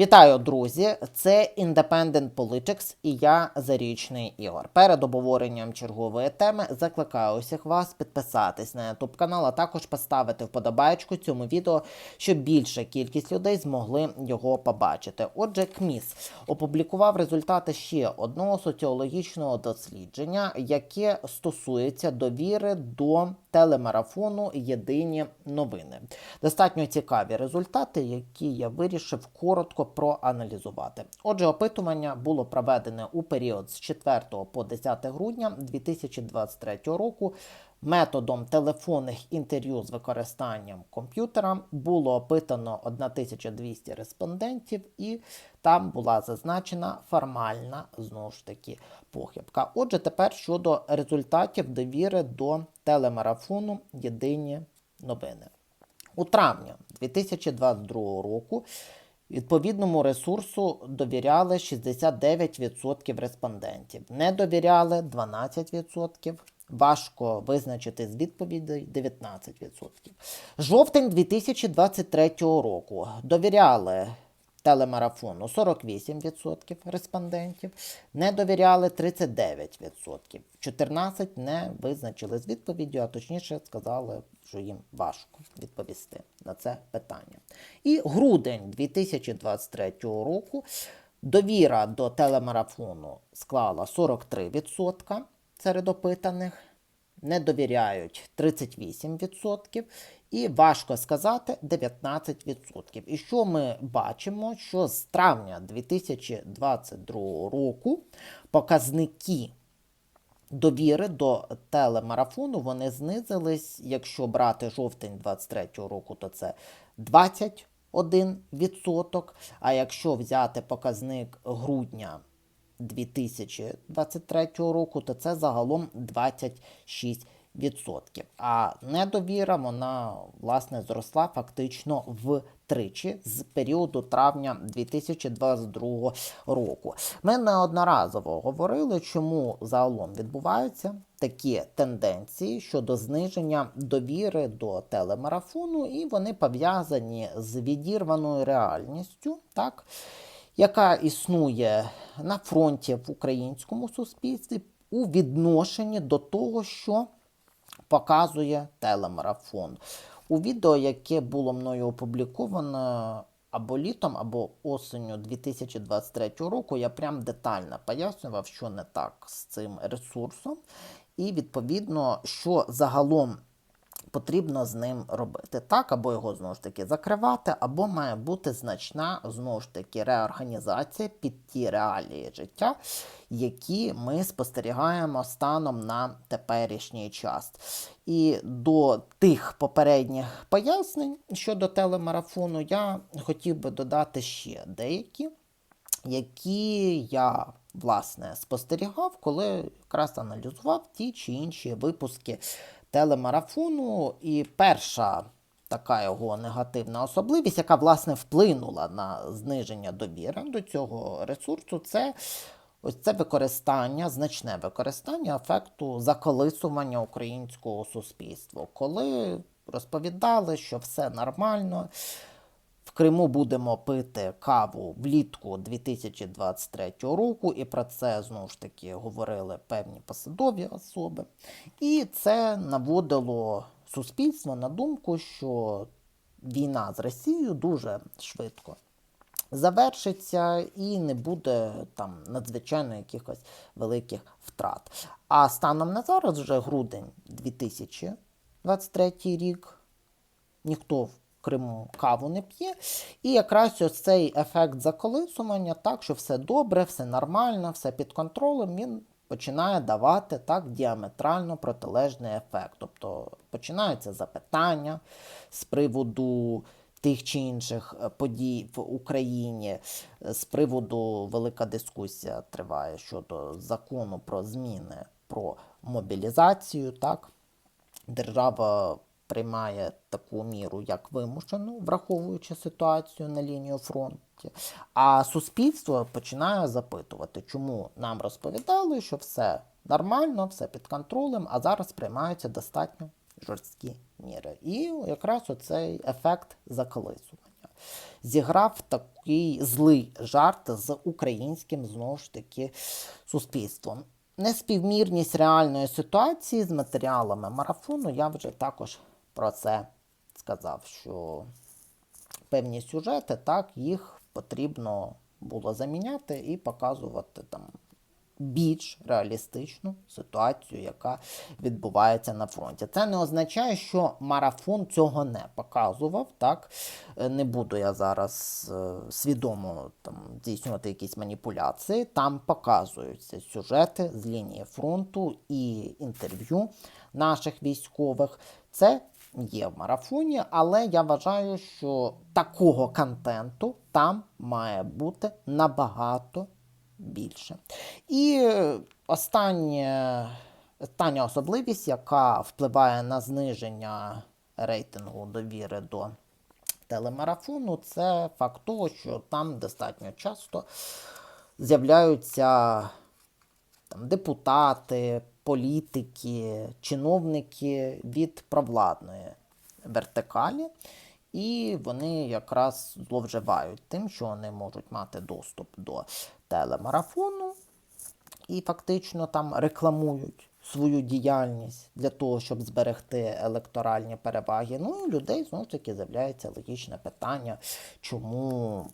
Вітаю, друзі! Це Independent Politics і я Зарічний Ігор. Перед обговоренням чергової теми закликаю усіх вас підписатись на YouTube канал, а також поставити вподобайку цьому відео, щоб більша кількість людей змогли його побачити. Отже, КМІС опублікував результати ще одного соціологічного дослідження, яке стосується довіри до телемарафону Єдині новини. Достатньо цікаві результати, які я вирішив коротко проаналізувати. Отже, опитування було проведене у період з 4 по 10 грудня 2023 року. Методом телефонних інтерв'ю з використанням комп'ютера було опитано 1200 респондентів, і там була зазначена формальна знову ж таки похибка. Отже, тепер щодо результатів довіри до телемарафону Єдині новини. У травні 2022 року відповідному ресурсу довіряли 69% респондентів, не довіряли 12%. Важко визначити з відповідей 19%. Жовтень 2023 року довіряли телемарафону 48% респондентів, не довіряли 39%. 14 не визначили з відповіддю, а точніше сказали, що їм важко відповісти на це питання. І грудень 2023 року довіра до телемарафону склала 43% серед опитаних, не довіряють 38%, і важко сказати 19%. І що ми бачимо, що з травня 2022 року показники довіри до телемарафону вони знизились. Якщо брати жовтень 23 року, то це 21%. А якщо взяти показник грудня 2023 року, то це загалом 26%. А недовіра вона власне зросла фактично втричі з періоду травня 2022 року. Ми неодноразово говорили, чому загалом відбуваються такі тенденції щодо зниження довіри до телемарафону, і вони пов'язані з відірваною реальністю, так, яка існує на фронті в українському суспільстві у відношенні до того, що показує телемарафон. У відео, яке було мною опубліковано або літом, або осенню 2023 року, я прям детально пояснював, що не так з цим ресурсом, і відповідно, що загалом. Потрібно з ним робити так, або його знову ж таки закривати, або має бути значна знову ж таки реорганізація під ті реалії життя, які ми спостерігаємо станом на теперішній час. І до тих попередніх пояснень щодо телемарафону я хотів би додати ще деякі, які я власне спостерігав, коли якраз аналізував ті чи інші випуски телемарафону. І перша така його негативна особливість, яка власне вплинула на зниження довіри до цього ресурсу, це ось це використання, значне використання ефекту заколисування українського суспільства, коли розповідали, що все нормально. В Криму будемо пити каву влітку 2023 року, і про це знову ж таки говорили певні посадові особи. І це наводило суспільство на думку, що війна з Росією дуже швидко завершиться і не буде там надзвичайно якихось великих втрат. А станом на зараз, вже грудень 2023 рік, ніхто Криму каву не п'є. І якраз ось цей ефект заколисування, так, що все добре, все нормально, все під контролем, він починає давати так діаметрально протилежний ефект. Тобто починаються запитання з приводу тих чи інших е, подій в Україні. З приводу велика дискусія триває щодо закону про зміни про мобілізацію. так. Держава приймає таку міру, як вимушену, враховуючи ситуацію на лінії фронту. А суспільство починає запитувати, чому нам розповідали, що все нормально, все під контролем, а зараз приймаються достатньо жорсткі міри. І якраз оцей ефект заколисування. зіграв такий злий жарт з українським знову ж таки суспільством. Неспівмірність реальної ситуації з матеріалами марафону, я вже також про це сказав, що певні сюжети, так, їх потрібно було заміняти і показувати там більш реалістичну ситуацію, яка відбувається на фронті. Це не означає, що марафон цього не показував. Так не буду я зараз е, свідомо там здійснювати якісь маніпуляції. Там показуються сюжети з лінії фронту і інтерв'ю наших військових. Це є в марафоні, але я вважаю, що такого контенту там має бути набагато більше. І е, останнє, остання особливість, яка впливає на зниження рейтингу довіри до телемарафону, це факт того, що там достатньо часто з'являються там, депутати, політики, чиновники від провладної вертикалі, і вони якраз зловживають тим, що вони можуть мати доступ до телемарафону і фактично там рекламують свою діяльність для того, щоб зберегти електоральні переваги. Ну і людей знову ж таки з'являється логічне питання, чому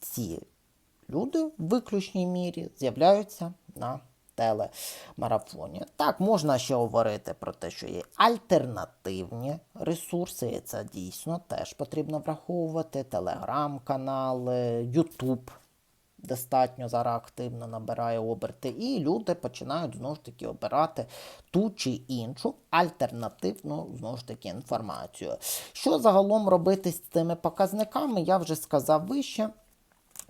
ці люди в виключній мірі з'являються на телемарафоні. Так, можна ще говорити про те, що є альтернативні ресурси, і це дійсно теж потрібно враховувати. Телеграм-канали, Ютуб достатньо зараз активно набирає оберти, і люди починають знову ж таки обирати ту чи іншу альтернативну знову ж таки інформацію. Що загалом робити з цими показниками, я вже сказав вище.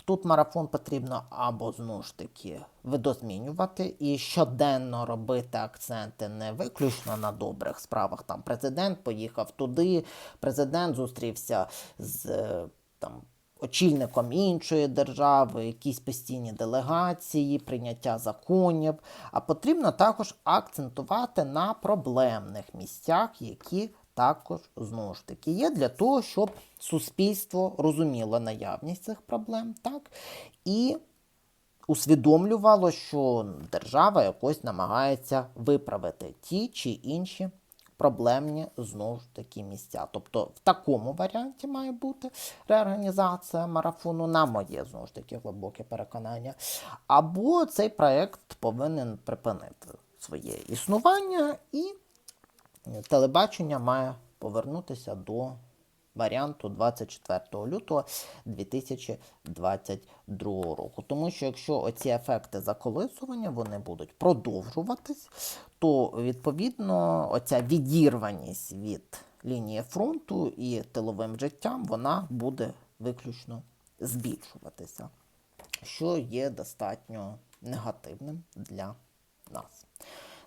Тут марафон потрібно або знову ж таки видозмінювати і щоденно робити акценти не виключно на добрих справах. Там президент поїхав туди, президент зустрівся з е, там. Очільником іншої держави, якісь постійні делегації, прийняття законів. А потрібно також акцентувати на проблемних місцях, які також знову ж таки є для того, щоб суспільство розуміло наявність цих проблем, так, і усвідомлювало, що держава якось намагається виправити ті чи інші проблемні знову ж таки місця. Тобто в такому варіанті має бути реорганізація марафону, на моє знову ж таки глибоке переконання. Або цей проект повинен припинити своє існування і телебачення має повернутися до варіанту 24 лютого 2022 року. Тому що якщо оці ефекти заколисування вони будуть продовжуватись, то відповідно оця відірваність від лінії фронту і тиловим життям вона буде виключно збільшуватися, що є достатньо негативним для нас.